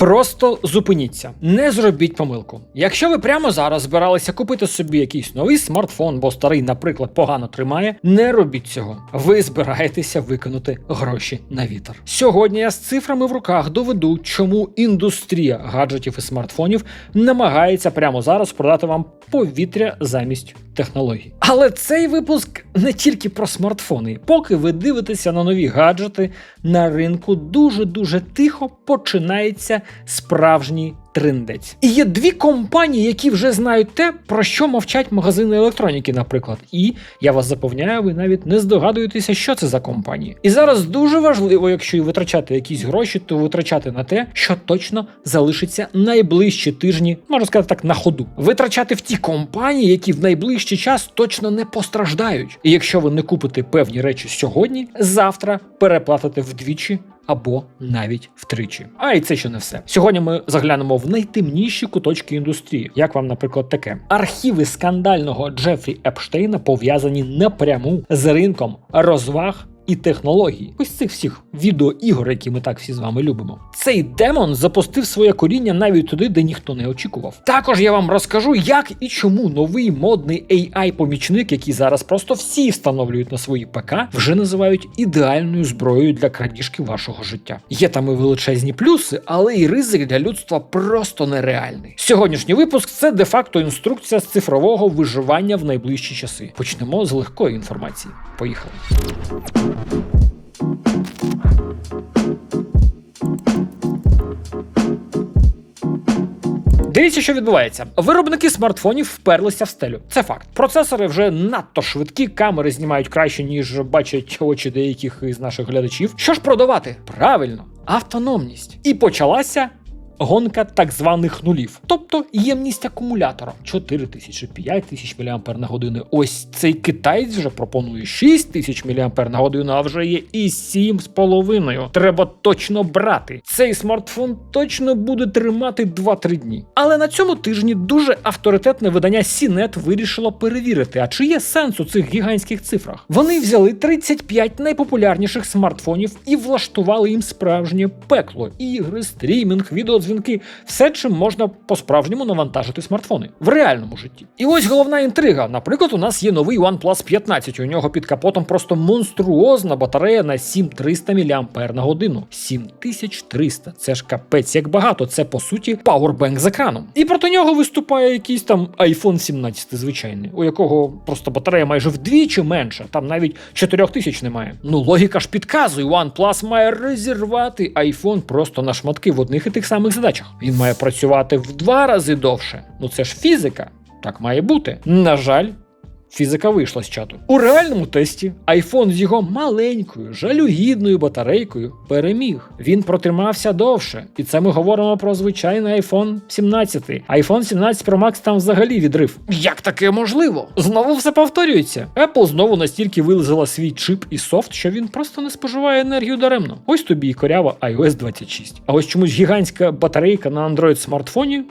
Просто зупиніться, не зробіть помилку. Якщо ви прямо зараз збиралися купити собі якийсь новий смартфон, бо старий, наприклад, погано тримає, не робіть цього. Ви збираєтеся викинути гроші на вітер. Сьогодні я з цифрами в руках доведу, чому індустрія гаджетів і смартфонів намагається прямо зараз продати вам повітря замість технологій. Але цей випуск не тільки про смартфони. Поки ви дивитеся на нові гаджети, на ринку дуже дуже тихо починається справжній трендець. І є дві компанії, які вже знають те, про що мовчать магазини електроніки, наприклад. І я вас запевняю, ви навіть не здогадуєтеся, що це за компанії. І зараз дуже важливо, якщо і витрачати якісь гроші, то витрачати на те, що точно залишиться найближчі тижні, можна сказати так, на ходу. Витрачати в ті компанії, які в найближчий час точно не постраждають. І якщо ви не купите певні речі сьогодні, завтра переплатите вдвічі або навіть втричі. А і це ще не все. Сьогодні ми заглянемо в найтемніші куточки індустрії, як вам, наприклад, таке. Архіви скандального Джефрі Епштейна пов'язані напряму з ринком розваг. І технологій, ось цих всіх відеоігор, які ми так всі з вами любимо. Цей демон запустив своє коріння навіть туди, де ніхто не очікував. Також я вам розкажу, як і чому новий модний AI-помічник, який зараз просто всі встановлюють на свої ПК, вже називають ідеальною зброєю для крадіжки вашого життя. Є там і величезні плюси, але і ризик для людства просто нереальний. Сьогоднішній випуск це де-факто інструкція з цифрового виживання в найближчі часи. Почнемо з легкої інформації. Поїхали. Дивіться, що відбувається. Виробники смартфонів вперлися в стелю. Це факт. Процесори вже надто швидкі, камери знімають краще, ніж бачать очі деяких із наших глядачів. Що ж продавати? Правильно, автономність. І почалася. Гонка так званих нулів, тобто ємність акумулятора 4 тисячі 5 тисяч мА на годину. Ось цей китаєць вже пропонує 6 тисяч мА на годину, а вже є і 7,5. Треба точно брати. Цей смартфон точно буде тримати 2-3 дні. Але на цьому тижні дуже авторитетне видання CNET вирішило перевірити, а чи є сенс у цих гігантських цифрах. Вони взяли 35 найпопулярніших смартфонів і влаштували їм справжнє пекло. Ігри, стрімінг, відеодзвінки, все, чим можна по-справжньому навантажити смартфони в реальному житті. І ось головна інтрига. Наприклад, у нас є новий OnePlus 15. У нього під капотом просто монструозна батарея на 7300 мА на годину. 7300. Це ж капець як багато. Це по суті пауербенк з екраном. І проти нього виступає якийсь там iPhone 17 звичайний, у якого просто батарея майже вдвічі менша. Там навіть 4000 немає. Ну логіка ж підказує, OnePlus має розірвати iPhone просто на шматки в одних і тих самих задачах. Він має працювати в два рази довше. Ну це ж фізика. Так має бути. На жаль. Фізика вийшла з чату. У реальному тесті iPhone з його маленькою, жалюгідною батарейкою переміг. Він протримався довше. І це ми говоримо про звичайний iPhone 17. iPhone 17 Pro Max там взагалі відрив. Як таке можливо? Знову все повторюється. Apple знову настільки вилизала свій чип і софт, що він просто не споживає енергію даремно. Ось тобі і корява iOS 26. А ось чомусь гігантська батарейка на Android смартфоні.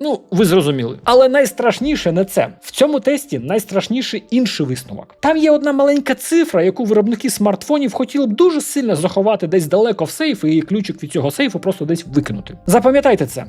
Ну, ви зрозуміли. Але найстрашніше не це. В цьому тесті найстрашніший інший висновок. Там є одна маленька цифра, яку виробники смартфонів хотіли б дуже сильно заховати десь далеко в сейф, і ключик від цього сейфу просто десь викинути. Запам'ятайте це: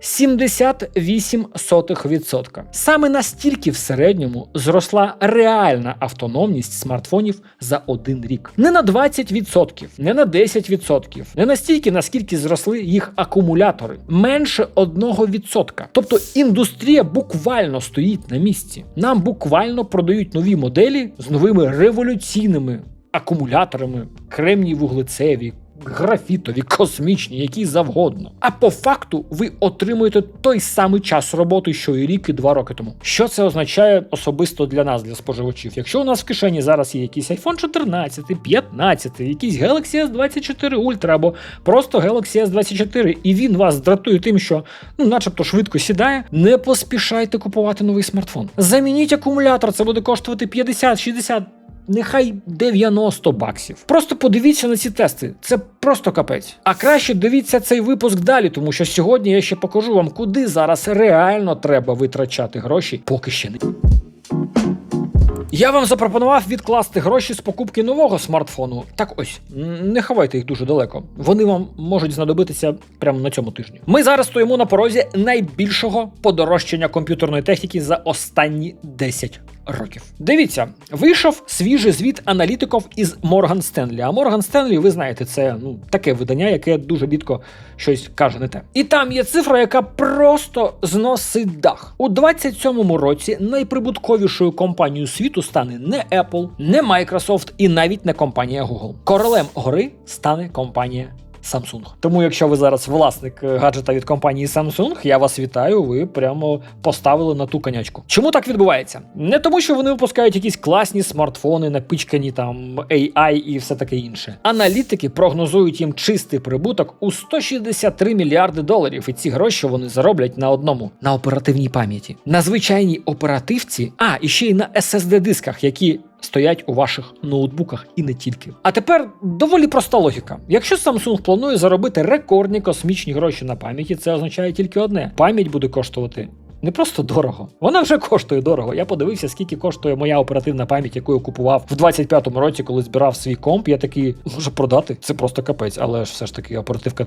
0,78%. Саме настільки в середньому зросла реальна автономність смартфонів за один рік. Не на 20%, не на 10%, не настільки, наскільки зросли їх акумулятори. Менше 1%. Тобто індустрія буквально стоїть на місці. Нам буквально продають нові моделі з новими революційними акумуляторами, кремній вуглецеві. Графітові, космічні, які завгодно. А по факту ви отримуєте той самий час роботи, що і рік, і два роки тому. Що це означає особисто для нас, для споживачів? Якщо у нас в кишені зараз є якийсь iPhone 14, 15, якийсь Galaxy S24 Ultra або просто Galaxy S24, і він вас дратує тим, що ну, начебто швидко сідає, не поспішайте купувати новий смартфон. Замініть акумулятор, це буде коштувати 50, 60, Нехай 90 баксів. Просто подивіться на ці тести. Це просто капець. А краще дивіться цей випуск далі, тому що сьогодні я ще покажу вам, куди зараз реально треба витрачати гроші, поки ще не. Я вам запропонував відкласти гроші з покупки нового смартфону. Так ось, не ховайте їх дуже далеко. Вони вам можуть знадобитися прямо на цьому тижні. Ми зараз стоїмо на порозі найбільшого подорожчання комп'ютерної техніки за останні 10 років. Дивіться, вийшов свіжий звіт аналітиків із Морган Стенлі. А Морган Стенлі, ви знаєте, це ну таке видання, яке дуже рідко щось каже не те. І там є цифра, яка просто зносить дах. У 27-му році найприбутковішою компанією світу стане не Apple, не Microsoft і навіть не компанія Google. Королем гори стане компанія. Samsung. Тому, якщо ви зараз власник е, гаджета від компанії Samsung, я вас вітаю. Ви прямо поставили на ту конячку. Чому так відбувається? Не тому, що вони випускають якісь класні смартфони, напичкані там AI і все таке інше. Аналітики прогнозують їм чистий прибуток у 163 мільярди доларів, і ці гроші вони зароблять на одному на оперативній пам'яті. На звичайній оперативці, а і ще й на SSD дисках, які стоять у ваших ноутбуках і не тільки. А тепер доволі проста логіка. Якщо Samsung планує заробити рекордні космічні гроші на пам'яті, це означає тільки одне: пам'ять буде коштувати. Не просто дорого, вона вже коштує дорого. Я подивився, скільки коштує моя оперативна пам'ять, яку я купував в 25-му році, коли збирав свій комп. Я такий може продати. Це просто капець, але ж все ж таки оперативка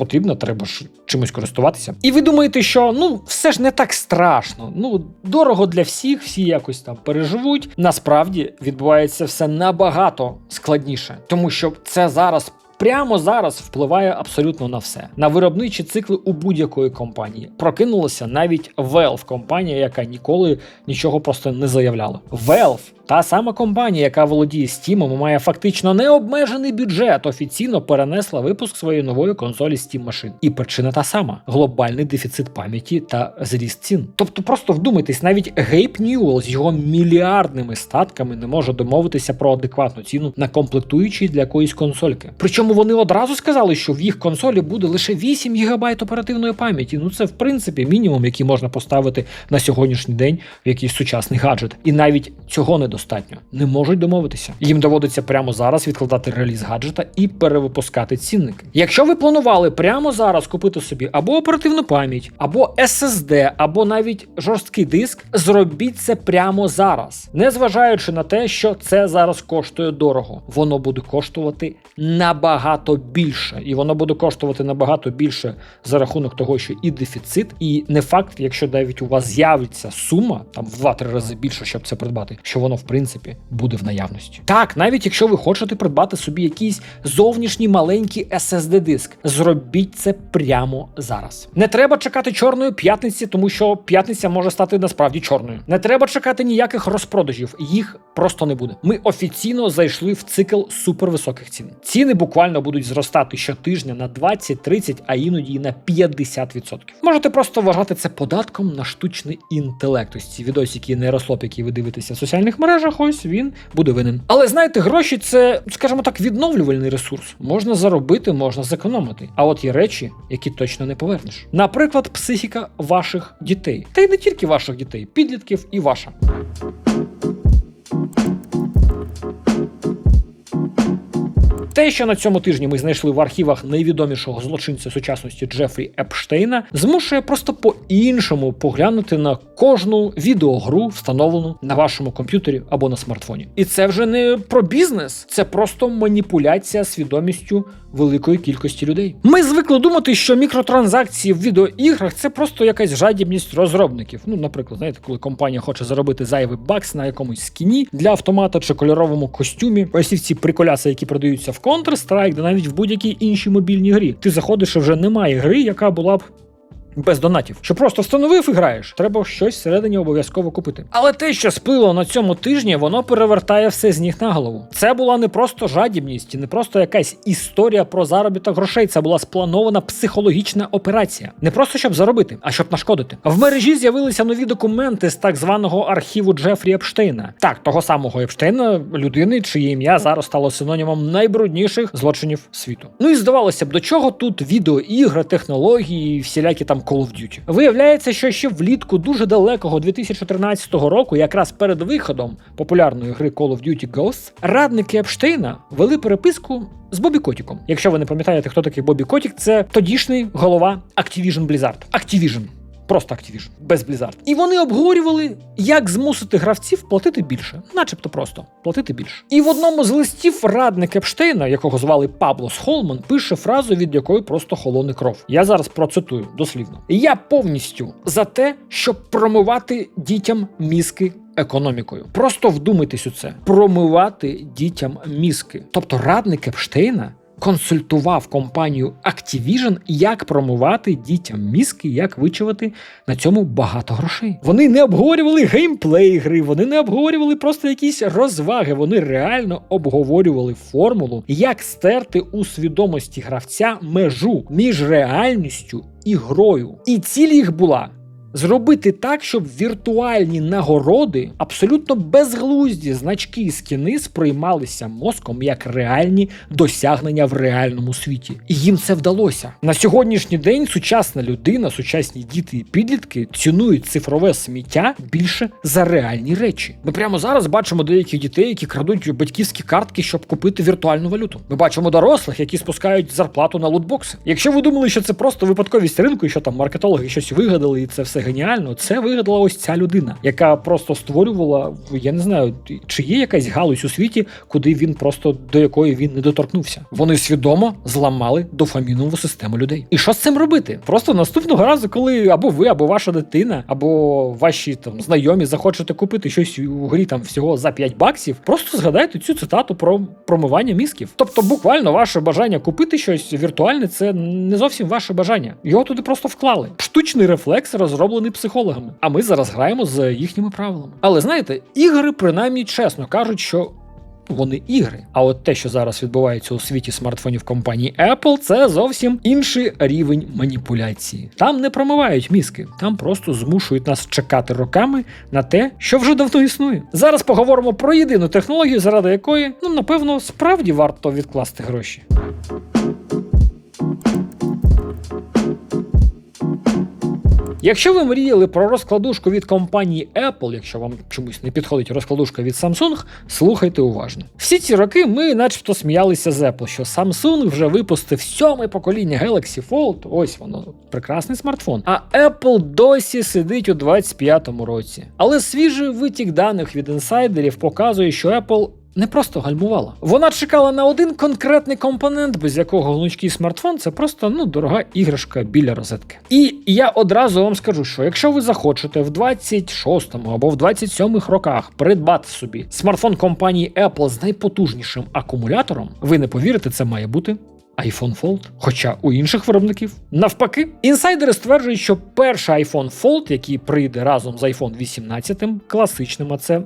потрібна, треба ж чимось користуватися. І ви думаєте, що ну все ж не так страшно. Ну дорого для всіх, всі якось там переживуть. Насправді відбувається все набагато складніше, тому що це зараз. Прямо зараз впливає абсолютно на все на виробничі цикли у будь-якої компанії. Прокинулася навіть Valve, компанія, яка ніколи нічого просто не заявляла. Valve та сама компанія, яка володіє Steam має фактично необмежений бюджет, офіційно перенесла випуск своєї нової консолі Steam машин. І причина та сама: глобальний дефіцит пам'яті та зріст цін. Тобто, просто вдумайтесь, навіть Гейп Ньюелл з його мільярдними статками не може домовитися про адекватну ціну на комплектуючі для якоїсь консольки. Причому вони одразу сказали, що в їх консолі буде лише 8 ГБ оперативної пам'яті. Ну це в принципі мінімум, який можна поставити на сьогоднішній день в якийсь сучасний гаджет. І навіть цього недостатньо. Не можуть домовитися. Їм доводиться прямо зараз відкладати реліз гаджета і перевипускати цінники. Якщо ви планували прямо зараз купити собі або оперативну пам'ять, або SSD, або навіть жорсткий диск, зробіть це прямо зараз, незважаючи на те, що це зараз коштує дорого. Воно буде коштувати набагато більше, і воно буде коштувати набагато більше за рахунок того, що і дефіцит, і не факт, якщо навіть у вас з'явиться сума там в 2-3 рази більше, щоб це придбати, що воно в принципі буде в наявності. Так, навіть якщо ви хочете придбати собі якийсь зовнішній маленький SSD диск, зробіть це прямо зараз. Не треба чекати чорної п'ятниці, тому що п'ятниця може стати насправді чорною. Не треба чекати ніяких розпродажів, їх просто не буде. Ми офіційно зайшли в цикл супервисоких цін. Ціни буквально будуть зростати щотижня на 20-30, а іноді і на 50%. Можете просто вважати це податком на штучний інтелект. Ось ці відосики нейрослоп, які ви дивитеся в соціальних мережах, ось він буде винен. Але знаєте, гроші це, скажімо так, відновлювальний ресурс. Можна заробити, можна зекономити. А от є речі, які точно не повернеш. Наприклад, психіка ваших дітей, та й не тільки ваших дітей, підлітків і ваша. Те, що на цьому тижні ми знайшли в архівах найвідомішого злочинця сучасності Джефрі Епштейна, змушує просто по-іншому поглянути на кожну відеогру, встановлену на вашому комп'ютері або на смартфоні. І це вже не про бізнес, це просто маніпуляція свідомістю великої кількості людей. Ми звикли думати, що мікротранзакції в відеоіграх це просто якась жадібність розробників. Ну, наприклад, знаєте, коли компанія хоче заробити зайвий бакс на якомусь скіні для автомата чи кольоровому костюмі. Ось ці приколяси, які продаються в Counter-Strike, да навіть в будь-якій іншій мобільній грі. Ти заходиш, і вже немає гри, яка була б. Без донатів, що просто встановив і граєш, треба щось всередині обов'язково купити. Але те, що сплило на цьому тижні, воно перевертає все з ніг на голову. Це була не просто жадібність, не просто якась історія про заробіток грошей. Це була спланована психологічна операція. Не просто щоб заробити, а щоб нашкодити. В мережі з'явилися нові документи з так званого архіву Джефрі Епштейна. Так, того самого Епштейна, людини, чиє ім'я зараз стало синонімом найбрудніших злочинів світу. Ну і здавалося б, до чого тут відеоігри, технології, всілякі там Call of Duty. Виявляється, що ще влітку дуже далекого 2013 року, якраз перед виходом популярної гри Call of Duty Ghosts, радники Епштейна вели переписку з Бобі Котіком. Якщо ви не пам'ятаєте, хто такий Бобі Котік, це тодішній голова Activision Blizzard. Activision. Просто Activision, без Blizzard. І вони обговорювали, як змусити гравців платити більше, начебто просто платити більше. І в одному з листів радник Епштейна, якого звали Пабло Схолман, пише фразу, від якої просто холоне кров. Я зараз процитую дослівно. Я повністю за те, щоб промивати дітям мізки економікою. Просто вдумайтесь у це: промивати дітям мізки. Тобто радник Епштейна консультував компанію Activision, як промивати дітям мізки, як вичувати на цьому багато грошей. Вони не обговорювали геймплей гри, вони не обговорювали просто якісь розваги. Вони реально обговорювали формулу, як стерти у свідомості гравця межу між реальністю і грою. І ціль їх була. Зробити так, щоб віртуальні нагороди, абсолютно безглузді значки і скіни сприймалися мозком як реальні досягнення в реальному світі. І їм це вдалося. На сьогоднішній день сучасна людина, сучасні діти і підлітки цінують цифрове сміття більше за реальні речі. Ми прямо зараз бачимо деяких дітей, які крадуть батьківські картки, щоб купити віртуальну валюту. Ми бачимо дорослих, які спускають зарплату на лутбокси. Якщо ви думали, що це просто випадковість ринку, і що там маркетологи щось вигадали, і це все геніально. Це вигадала ось ця людина, яка просто створювала, я не знаю, чи є якась галузь у світі, куди він просто до якої він не доторкнувся. Вони свідомо зламали дофамінову систему людей. І що з цим робити? Просто наступного разу, коли або ви, або ваша дитина, або ваші там знайомі захочете купити щось у грі там всього за 5 баксів, просто згадайте цю цитату про промивання мізків. Тобто, буквально ваше бажання купити щось віртуальне, це не зовсім ваше бажання. Його туди просто вклали. Штучний рефлекс розроблений психологами. А ми зараз граємо з їхніми правилами. Але знаєте, ігри принаймні чесно кажуть, що. Вони ігри. А от те, що зараз відбувається у світі смартфонів компанії Apple, це зовсім інший рівень маніпуляції. Там не промивають мізки, там просто змушують нас чекати роками на те, що вже давно існує. Зараз поговоримо про єдину технологію, заради якої, ну напевно, справді варто відкласти гроші. Якщо ви мріяли про розкладушку від компанії Apple, якщо вам чомусь не підходить розкладушка від Samsung, слухайте уважно. Всі ці роки ми, начебто, сміялися з Apple, що Samsung вже випустив сьоме покоління Galaxy Fold. Ось воно, прекрасний смартфон. А Apple досі сидить у 25-му році. Але свіжий витік даних від інсайдерів показує, що Apple не просто гальмувала. Вона чекала на один конкретний компонент, без якого гнучкий смартфон це просто ну дорога іграшка біля розетки. І я одразу вам скажу, що якщо ви захочете в 26-му або в 27-х роках придбати собі смартфон компанії Apple з найпотужнішим акумулятором, ви не повірите, це має бути. iPhone Fold, хоча у інших виробників навпаки, інсайдери стверджують, що перший iPhone Fold, який прийде разом з iPhone 18, класичним, а це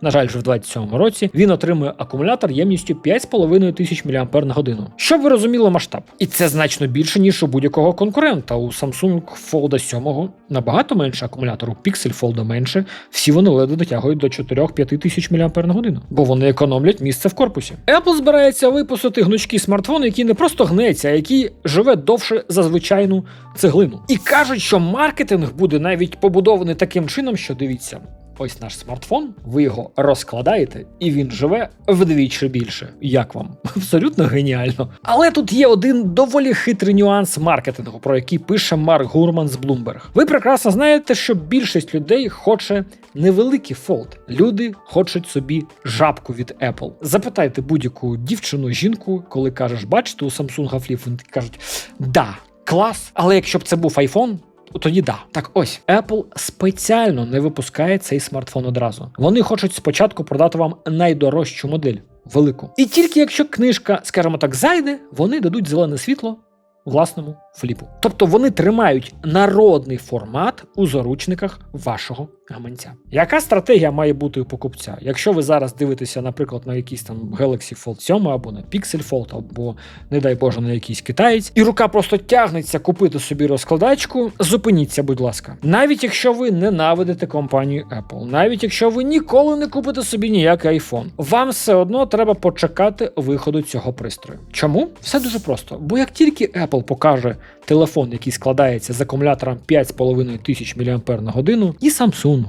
на жаль, вже в 27-му році він отримує акумулятор ємністю 5,5 тисяч мАч на годину. Щоб ви розуміли масштаб. І це значно більше, ніж у будь-якого конкурента. У Samsung Fold 7 набагато менше акумулятору, Pixel Fold менше. Всі вони ледве дотягують до 4-5 тисяч мАч на годину, бо вони економлять місце в корпусі. Apple збирається випустити гнучкий смартфон, який не просто гнеться, а який живе довше за звичайну цеглину. І кажуть, що маркетинг буде навіть побудований таким чином, що дивіться. Ось наш смартфон, ви його розкладаєте, і він живе вдвічі більше. Як вам? Абсолютно геніально. Але тут є один доволі хитрий нюанс маркетингу, про який пише Марк Гурман з Bloomberg. Ви прекрасно знаєте, що більшість людей хоче невеликий фолд. Люди хочуть собі жабку від Apple. Запитайте будь-яку дівчину, жінку, коли кажеш, бачите, у Samsung фліп, вони кажуть, да. Клас, але якщо б це був iPhone, тоді да. Так ось Apple спеціально не випускає цей смартфон одразу. Вони хочуть спочатку продати вам найдорожчу модель. Велику. І тільки якщо книжка, скажімо так, зайде, вони дадуть зелене світло власному фліпу. Тобто вони тримають народний формат у заручниках вашого гаманця. Яка стратегія має бути у покупця? Якщо ви зараз дивитеся, наприклад, на якийсь там Galaxy Fold 7 або на Pixel Fold, або, не дай Боже, на якийсь китаєць, і рука просто тягнеться купити собі розкладачку, зупиніться, будь ласка. Навіть якщо ви ненавидите компанію Apple, навіть якщо ви ніколи не купите собі ніякий iPhone, вам все одно треба почекати виходу цього пристрою. Чому? Все дуже просто. Бо як тільки Apple покаже телефон, який складається з акумулятором 5,5 тисяч мАч на годину, і Samsung,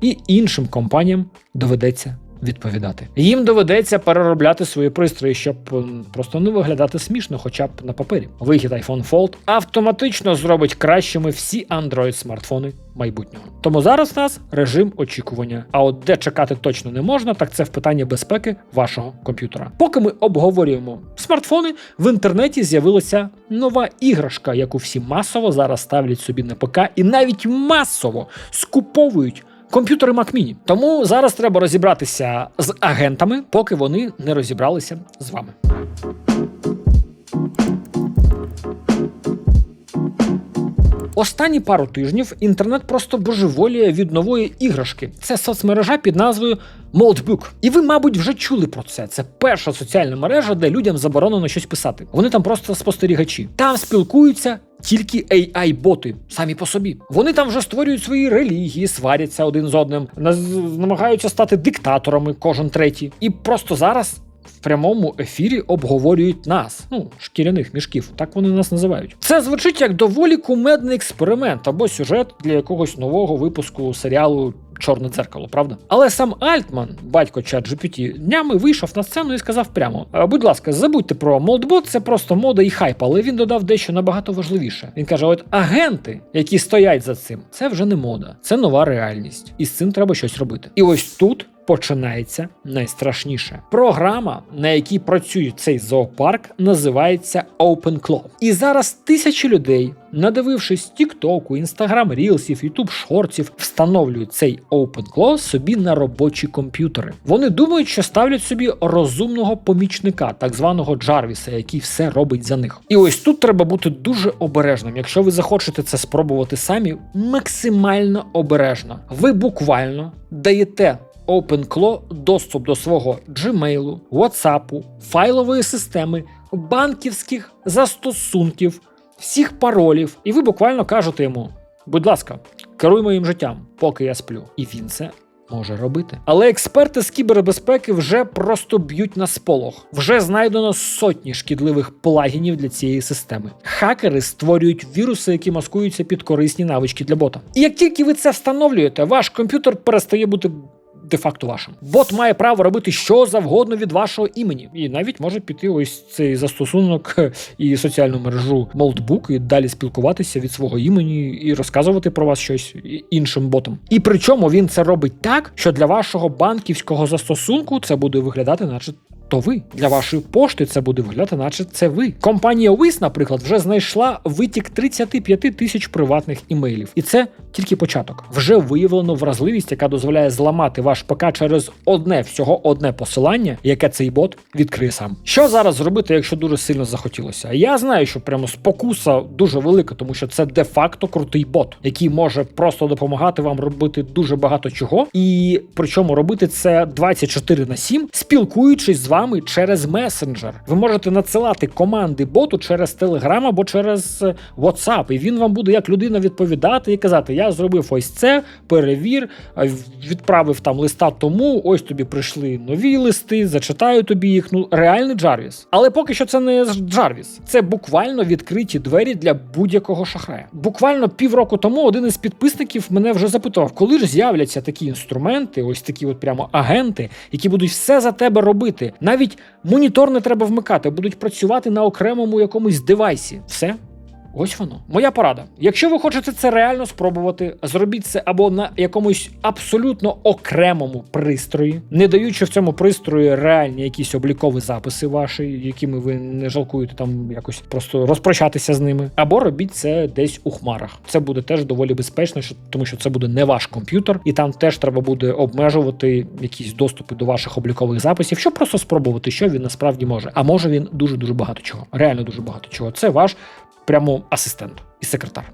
і іншим компаніям доведеться відповідати. Їм доведеться переробляти свої пристрої, щоб просто не виглядати смішно, хоча б на папері. Вихід iPhone Fold автоматично зробить кращими всі Android смартфони майбутнього. Тому зараз в нас режим очікування. А от де чекати точно не можна, так це в питанні безпеки вашого комп'ютера. Поки ми обговорюємо смартфони, в інтернеті з'явилася нова іграшка, яку всі масово зараз ставлять собі на ПК і навіть масово скуповують. Комп'ютери Mac Mini. Тому зараз треба розібратися з агентами, поки вони не розібралися з вами. Останні пару тижнів інтернет просто божеволіє від нової іграшки. Це соцмережа під назвою Moldbook. І ви, мабуть, вже чули про це. Це перша соціальна мережа, де людям заборонено щось писати. Вони там просто спостерігачі. Там спілкуються. Тільки AI-боти самі по собі. Вони там вже створюють свої релігії, сваряться один з одним, намагаються стати диктаторами кожен третій. І просто зараз в прямому ефірі обговорюють нас, ну, шкіряних мішків, так вони нас називають. Це звучить як доволі кумедний експеримент або сюжет для якогось нового випуску серіалу. Чорне дзеркало, правда? Але сам Альтман, батько чат GPT, днями вийшов на сцену і сказав прямо: будь ласка, забудьте про молдбот, це просто мода і хайп, але він додав дещо набагато важливіше. Він каже: от агенти, які стоять за цим, це вже не мода, це нова реальність. І з цим треба щось робити. І ось тут починається найстрашніше. Програма, на якій працює цей зоопарк, називається OpenClaw. І зараз тисячі людей, надивившись Тіктоку, Інстаграм Рілсів, Ютуб Шортів, встановлюють цей OpenClaw собі на робочі комп'ютери. Вони думають, що ставлять собі розумного помічника, так званого Джарвіса, який все робить за них. І ось тут треба бути дуже обережним. Якщо ви захочете це спробувати самі, максимально обережно. Ви буквально даєте OpenClaw доступ до свого Gmail, WhatsApp, файлової системи, банківських застосунків, всіх паролів, і ви буквально кажете йому: будь ласка, керуй моїм життям, поки я сплю. І він це. Може робити, але експерти з кібербезпеки вже просто б'ють на сполох. Вже знайдено сотні шкідливих плагінів для цієї системи. Хакери створюють віруси, які маскуються під корисні навички для бота. І як тільки ви це встановлюєте, ваш комп'ютер перестає бути де-факто вашим. Бот має право робити що завгодно від вашого імені, і навіть може піти ось цей застосунок і соціальну мережу Moldbook і далі спілкуватися від свого імені і розказувати про вас щось іншим ботом. І причому він це робить так, що для вашого банківського застосунку це буде виглядати, наче. То ви для вашої пошти це буде виглядати, наче це ви. Компанія WIS, наприклад, вже знайшла витік 35 тисяч приватних імейлів, і це тільки початок. Вже виявлено вразливість, яка дозволяє зламати ваш ПК через одне всього одне посилання, яке цей бот відкриє сам. Що зараз зробити, якщо дуже сильно захотілося? Я знаю, що прямо спокуса дуже велика, тому що це де-факто крутий бот, який може просто допомагати вам робити дуже багато чого, і причому робити це 24 на 7, спілкуючись з вами через месенджер. Ви можете надсилати команди боту через Telegram або через е, WhatsApp, і він вам буде як людина відповідати і казати: Я зробив ось це, перевір, відправив там листа тому. Ось тобі прийшли нові листи, зачитаю тобі їх. Ну реальний Джарвіс. Але поки що це не Джарвіс. Це буквально відкриті двері для будь-якого шахрая. Буквально півроку тому один із підписників мене вже запитував, коли ж з'являться такі інструменти, ось такі от прямо агенти, які будуть все за тебе робити. Навіть монітор не треба вмикати, будуть працювати на окремому якомусь девайсі. Все. Ось воно. Моя порада. Якщо ви хочете це реально спробувати, зробіть це або на якомусь абсолютно окремому пристрої, не даючи в цьому пристрої реальні якісь облікові записи ваші, якими ви не жалкуєте там якось просто розпрощатися з ними, або робіть це десь у хмарах. Це буде теж доволі безпечно, тому що це буде не ваш комп'ютер, і там теж треба буде обмежувати якісь доступи до ваших облікових записів, щоб просто спробувати, що він насправді може. А може він дуже дуже багато чого. Реально дуже багато чого. Це ваш прямо асистент і секретар.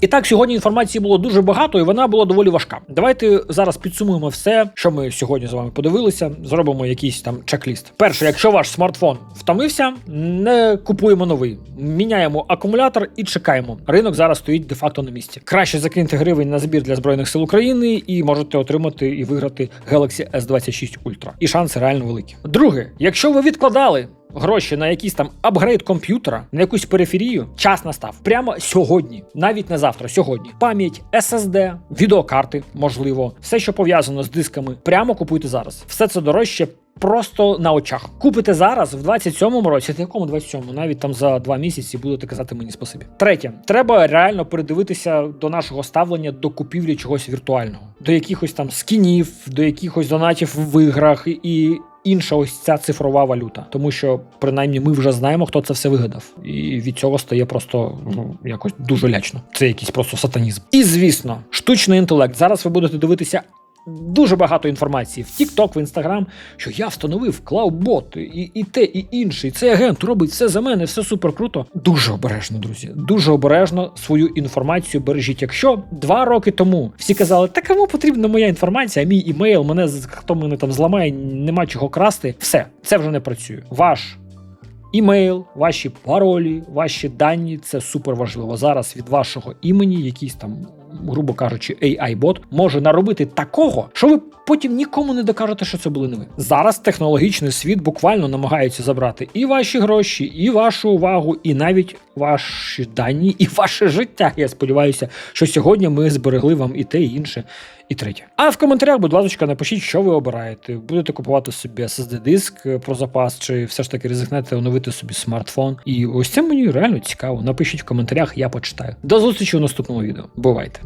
І так, сьогодні інформації було дуже багато, і вона була доволі важка. Давайте зараз підсумуємо все, що ми сьогодні з вами подивилися. Зробимо якийсь там чек-ліст. Перше, якщо ваш смартфон втомився, не купуємо новий, міняємо акумулятор і чекаємо. Ринок зараз стоїть де-факто на місці. Краще закиньте гривень на збір для збройних сил України і можете отримати і виграти Galaxy S26 Ultra. І шанси реально великі. Друге, якщо ви відкладали гроші на якийсь там апгрейд комп'ютера, на якусь периферію, час настав. Прямо сьогодні, навіть не завтра, сьогодні. Пам'ять, SSD, відеокарти, можливо, все, що пов'язано з дисками, прямо купуйте зараз. Все це дорожче. Просто на очах купите зараз, в 27-му році, та якому 27-му, навіть там за два місяці будете казати мені спасибі. Третє, треба реально передивитися до нашого ставлення до купівлі чогось віртуального, до якихось там скінів, до якихось донатів в іграх і інша ось ця цифрова валюта. Тому що принаймні ми вже знаємо, хто це все вигадав, і від цього стає просто ну якось дуже лячно. Це якийсь просто сатанізм. І звісно, штучний інтелект. Зараз ви будете дивитися. Дуже багато інформації в TikTok, в Instagram, що я встановив клаудбот, і, і те, і інший. Цей агент робить все за мене, все супер круто. Дуже обережно, друзі. Дуже обережно свою інформацію бережіть. Якщо два роки тому всі казали, та кому потрібна моя інформація, мій імейл, мене хто мене там зламає, нема чого красти. Все, це вже не працює. Ваш Імейл, ваші паролі, ваші дані це супер важливо. Зараз від вашого імені, якийсь там, грубо кажучи, AI-бот може наробити такого, що ви потім нікому не докажете, що це були не ви. Зараз технологічний світ буквально намагається забрати і ваші гроші, і вашу увагу, і навіть ваші дані, і ваше життя. Я сподіваюся, що сьогодні ми зберегли вам і те, і інше. І третє. А в коментарях, будь ласка, напишіть, що ви обираєте. Будете купувати собі SSD-диск е, про запас, чи все ж таки ризикнете оновити собі смартфон. І ось це мені реально цікаво. Напишіть в коментарях, я почитаю. До зустрічі у наступному відео. Бувайте!